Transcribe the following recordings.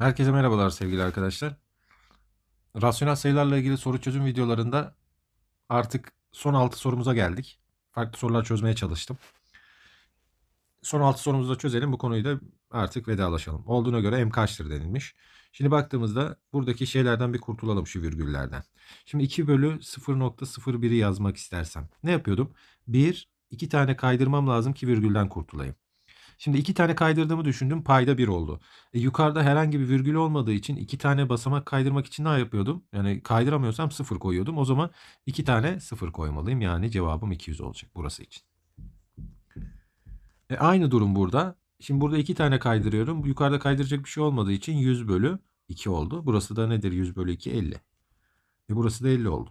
Herkese merhabalar sevgili arkadaşlar. Rasyonel sayılarla ilgili soru çözüm videolarında artık son 6 sorumuza geldik. Farklı sorular çözmeye çalıştım. Son 6 sorumuzu da çözelim. Bu konuyu da artık vedalaşalım. Olduğuna göre m kaçtır denilmiş. Şimdi baktığımızda buradaki şeylerden bir kurtulalım şu virgüllerden. Şimdi 2 bölü 0.01'i yazmak istersem ne yapıyordum? 1, 2 tane kaydırmam lazım ki virgülden kurtulayım. Şimdi iki tane kaydırdığımı düşündüm. Payda bir oldu. E, yukarıda herhangi bir virgül olmadığı için iki tane basamak kaydırmak için ne yapıyordum? Yani kaydıramıyorsam sıfır koyuyordum. O zaman iki tane sıfır koymalıyım. Yani cevabım 200 olacak burası için. E, aynı durum burada. Şimdi burada iki tane kaydırıyorum. Yukarıda kaydıracak bir şey olmadığı için 100 bölü 2 oldu. Burası da nedir? 100 bölü 2 50. E burası da 50 oldu.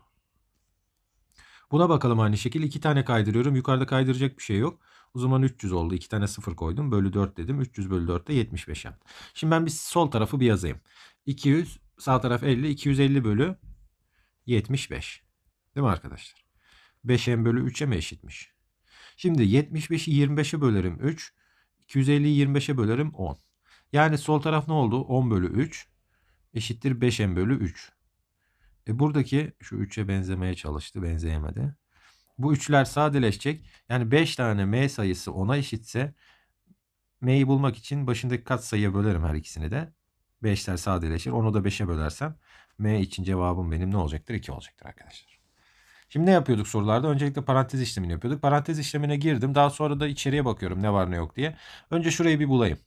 Buna bakalım aynı şekilde. iki tane kaydırıyorum. Yukarıda kaydıracak bir şey yok. O zaman 300 oldu. 2 tane 0 koydum. Bölü 4 dedim. 300 bölü 4 de 75 yaptı. Şimdi ben bir sol tarafı bir yazayım. 200 sağ taraf 50. 250 bölü 75. Değil mi arkadaşlar? 5m bölü 3'e mi eşitmiş? Şimdi 75'i 25'e bölerim 3. 250'yi 25'e bölerim 10. Yani sol taraf ne oldu? 10 bölü 3 eşittir 5m bölü 3. E buradaki şu 3'e benzemeye çalıştı. Benzeyemedi. Bu üçler sadeleşecek. Yani 5 tane m sayısı 10'a eşitse m'yi bulmak için başındaki katsayıya bölerim her ikisini de. 5'ler sadeleşir. Onu da 5'e bölersem m için cevabım benim ne olacaktır? 2 olacaktır arkadaşlar. Şimdi ne yapıyorduk sorularda? Öncelikle parantez işlemini yapıyorduk. Parantez işlemine girdim. Daha sonra da içeriye bakıyorum ne var ne yok diye. Önce şurayı bir bulayım.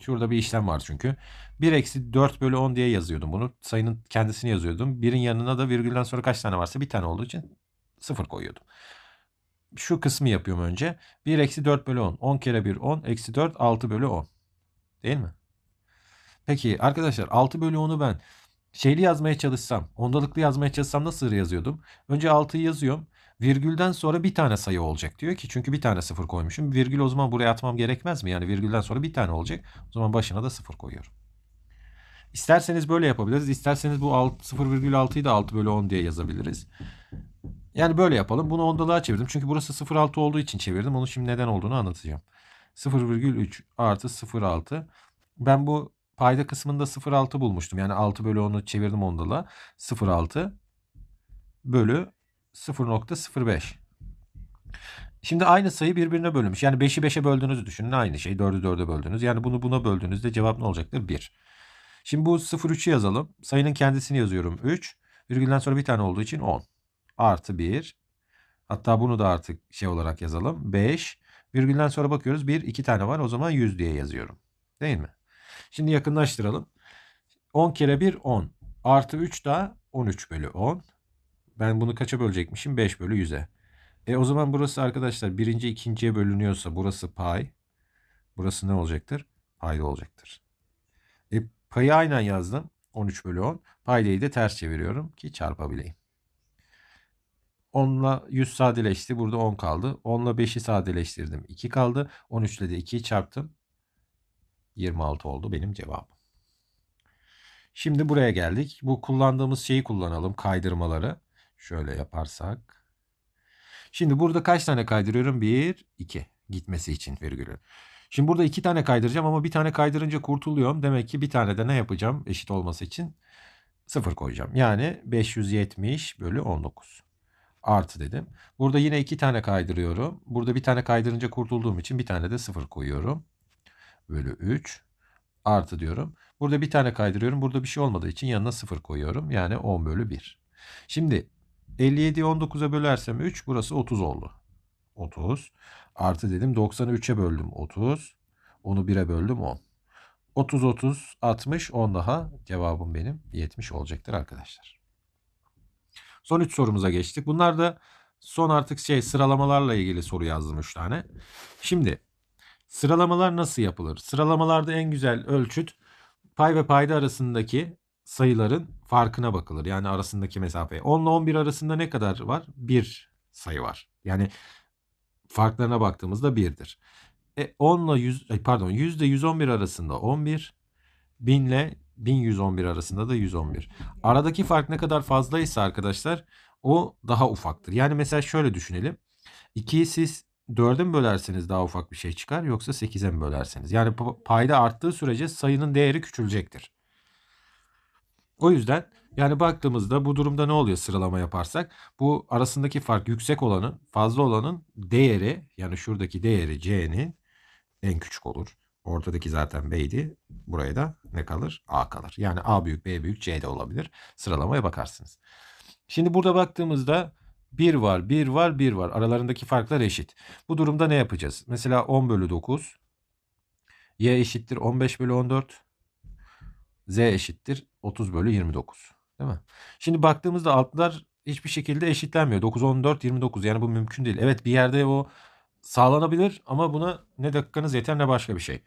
Şurada bir işlem var çünkü. 1 eksi 4 bölü 10 diye yazıyordum bunu. Sayının kendisini yazıyordum. Birin yanına da virgülden sonra kaç tane varsa bir tane olduğu için 0 koyuyordum şu kısmı yapıyorum önce. 1 eksi 4 bölü 10. 10 kere 1 10. Eksi 4 6 bölü 10. Değil mi? Peki arkadaşlar 6 bölü 10'u ben şeyli yazmaya çalışsam, ondalıklı yazmaya çalışsam nasıl yazıyordum? Önce 6'yı yazıyorum. Virgülden sonra bir tane sayı olacak diyor ki çünkü bir tane sıfır koymuşum. Virgül o zaman buraya atmam gerekmez mi? Yani virgülden sonra bir tane olacak. O zaman başına da sıfır koyuyorum. İsterseniz böyle yapabiliriz. İsterseniz bu 0,6'yı da 6 bölü 10 diye yazabiliriz. Yani böyle yapalım. Bunu ondalığa çevirdim. Çünkü burası 0,6 olduğu için çevirdim. Onu şimdi neden olduğunu anlatacağım. 0,3 artı 0,6. Ben bu payda kısmında 0,6 bulmuştum. Yani 6 bölü 10'u çevirdim ondalığa. 0,6 bölü 0,05. Şimdi aynı sayı birbirine bölünmüş. Yani 5'i 5'e böldüğünüzü düşünün. Aynı şey. 4'ü 4'e böldünüz. Yani bunu buna böldüğünüzde cevap ne olacaktır? 1. Şimdi bu 0,3'ü yazalım. Sayının kendisini yazıyorum. 3. Virgülden sonra bir tane olduğu için 10 artı 1. Hatta bunu da artık şey olarak yazalım. 5. Virgülden sonra bakıyoruz. 1, 2 tane var. O zaman 100 diye yazıyorum. Değil mi? Şimdi yakınlaştıralım. 10 kere 1 10. Artı 3 daha 13 bölü 10. Ben bunu kaça bölecekmişim? 5 bölü 100'e. E o zaman burası arkadaşlar birinci ikinciye bölünüyorsa burası pay. Burası ne olacaktır? Payda olacaktır. E payı aynen yazdım. 13 bölü 10. Paydayı da ters çeviriyorum ki çarpabileyim. 10 ile 100 sadeleşti. Burada 10 kaldı. 10 ile 5'i sadeleştirdim. 2 kaldı. 13 ile de 2'yi çarptım. 26 oldu benim cevabım. Şimdi buraya geldik. Bu kullandığımız şeyi kullanalım. Kaydırmaları. Şöyle yaparsak. Şimdi burada kaç tane kaydırıyorum? 1, 2. Gitmesi için virgülü. Şimdi burada iki tane kaydıracağım ama bir tane kaydırınca kurtuluyorum. Demek ki bir tane de ne yapacağım eşit olması için? 0 koyacağım. Yani 570 bölü 19 artı dedim. Burada yine iki tane kaydırıyorum. Burada bir tane kaydırınca kurtulduğum için bir tane de sıfır koyuyorum. Bölü 3 artı diyorum. Burada bir tane kaydırıyorum. Burada bir şey olmadığı için yanına sıfır koyuyorum. Yani 10 bölü 1. Şimdi 57'yi 19'a bölersem 3 burası 30 oldu. 30 artı dedim 90'ı 3'e böldüm 30. Onu 1'e böldüm 10. 30 30 60 10 daha cevabım benim 70 olacaktır arkadaşlar. Son 3 sorumuza geçtik. Bunlar da son artık şey sıralamalarla ilgili soru yazdım 3 tane. Şimdi sıralamalar nasıl yapılır? Sıralamalarda en güzel ölçüt pay ve payda arasındaki sayıların farkına bakılır. Yani arasındaki mesafe. 10 ile 11 arasında ne kadar var? 1 sayı var. Yani farklarına baktığımızda 1'dir. E 10 ile 100 pardon 100 ile 111 arasında 11, 1000 ile 1111 arasında da 111. Aradaki fark ne kadar fazlaysa arkadaşlar o daha ufaktır. Yani mesela şöyle düşünelim. 2'yi siz 4'e mi bölerseniz daha ufak bir şey çıkar yoksa 8'e mi bölerseniz? Yani payda arttığı sürece sayının değeri küçülecektir. O yüzden yani baktığımızda bu durumda ne oluyor sıralama yaparsak? Bu arasındaki fark yüksek olanın, fazla olanın değeri yani şuradaki değeri c'nin en küçük olur. Ortadaki zaten b'ydi. Buraya da ne kalır? A kalır. Yani A büyük, B büyük, C de olabilir. Sıralamaya bakarsınız. Şimdi burada baktığımızda 1 var, 1 var, 1 var. Aralarındaki farklar eşit. Bu durumda ne yapacağız? Mesela 10 bölü 9. Y eşittir 15 bölü 14. Z eşittir 30 bölü 29. Değil mi? Şimdi baktığımızda altlar hiçbir şekilde eşitlenmiyor. 9, 14, 29. Yani bu mümkün değil. Evet bir yerde o sağlanabilir ama buna ne dakikanız yeter ne başka bir şey.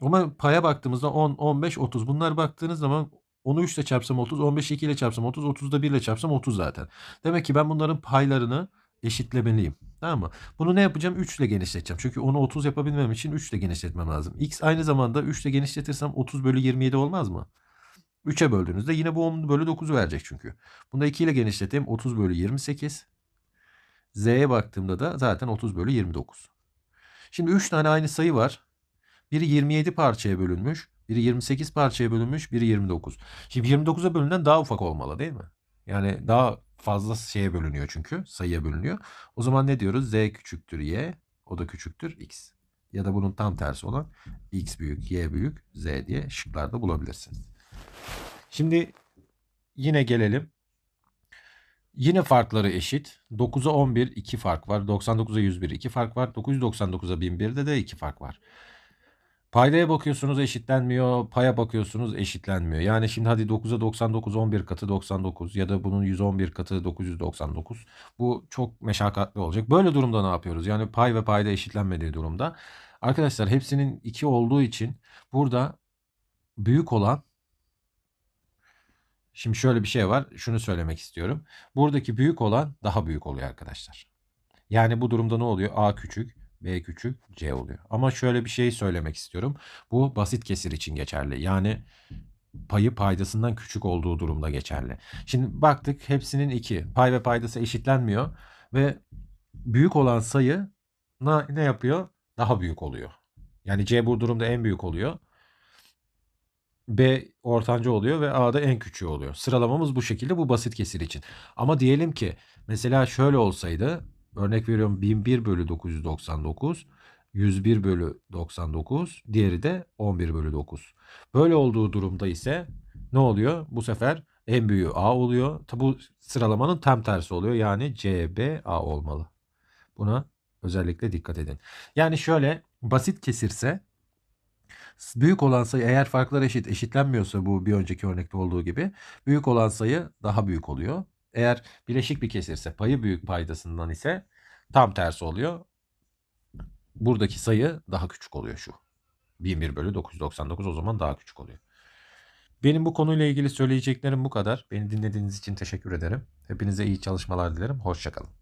Ama paya baktığımızda 10, 15, 30. Bunlar baktığınız zaman 10'u 3 ile çarpsam 30, 15'i 2 ile çarpsam 30, 30'u da 1 ile çarpsam 30 zaten. Demek ki ben bunların paylarını eşitlemeliyim. Tamam mı? Bunu ne yapacağım? 3 ile genişleteceğim. Çünkü onu 30 yapabilmem için 3 ile genişletmem lazım. X aynı zamanda 3 ile genişletirsem 30 bölü 27 olmaz mı? 3'e böldüğünüzde yine bu 10 bölü 9'u verecek çünkü. Bunu da 2 ile genişleteyim. 30 bölü 28. Z'ye baktığımda da zaten 30 bölü 29. Şimdi 3 tane aynı sayı var. Biri 27 parçaya bölünmüş. Biri 28 parçaya bölünmüş. Biri 29. Şimdi 29'a bölünen daha ufak olmalı değil mi? Yani daha fazla şeye bölünüyor çünkü. Sayıya bölünüyor. O zaman ne diyoruz? Z küçüktür Y. O da küçüktür X. Ya da bunun tam tersi olan X büyük, Y büyük, Z diye şıklarda bulabilirsiniz. Şimdi yine gelelim. Yine farkları eşit. 9'a 11 2 fark var. 99'a 101 2 fark var. 999'a 1001'de de 2 fark var. Paydaya bakıyorsunuz eşitlenmiyor. Paya bakıyorsunuz eşitlenmiyor. Yani şimdi hadi 9'a 99 11 katı 99 ya da bunun 111 katı 999. Bu çok meşakkatli olacak. Böyle durumda ne yapıyoruz? Yani pay ve payda eşitlenmediği durumda. Arkadaşlar hepsinin 2 olduğu için burada büyük olan Şimdi şöyle bir şey var. Şunu söylemek istiyorum. Buradaki büyük olan daha büyük oluyor arkadaşlar. Yani bu durumda ne oluyor? A küçük, B küçük, C oluyor. Ama şöyle bir şey söylemek istiyorum. Bu basit kesir için geçerli. Yani payı paydasından küçük olduğu durumda geçerli. Şimdi baktık hepsinin 2. Pay ve paydası eşitlenmiyor ve büyük olan sayı ne yapıyor? Daha büyük oluyor. Yani C bu durumda en büyük oluyor. B ortanca oluyor ve A da en küçüğü oluyor. Sıralamamız bu şekilde bu basit kesir için. Ama diyelim ki mesela şöyle olsaydı örnek veriyorum 1001 bölü 999 101 bölü 99 diğeri de 11 bölü 9. Böyle olduğu durumda ise ne oluyor? Bu sefer en büyüğü A oluyor. Bu sıralamanın tam tersi oluyor. Yani C, B, A olmalı. Buna özellikle dikkat edin. Yani şöyle basit kesirse Büyük olan sayı eğer farklar eşit eşitlenmiyorsa bu bir önceki örnekte olduğu gibi büyük olan sayı daha büyük oluyor. Eğer bileşik bir kesirse payı büyük paydasından ise tam tersi oluyor. Buradaki sayı daha küçük oluyor şu. 1001 bölü 999 o zaman daha küçük oluyor. Benim bu konuyla ilgili söyleyeceklerim bu kadar. Beni dinlediğiniz için teşekkür ederim. Hepinize iyi çalışmalar dilerim. Hoşçakalın.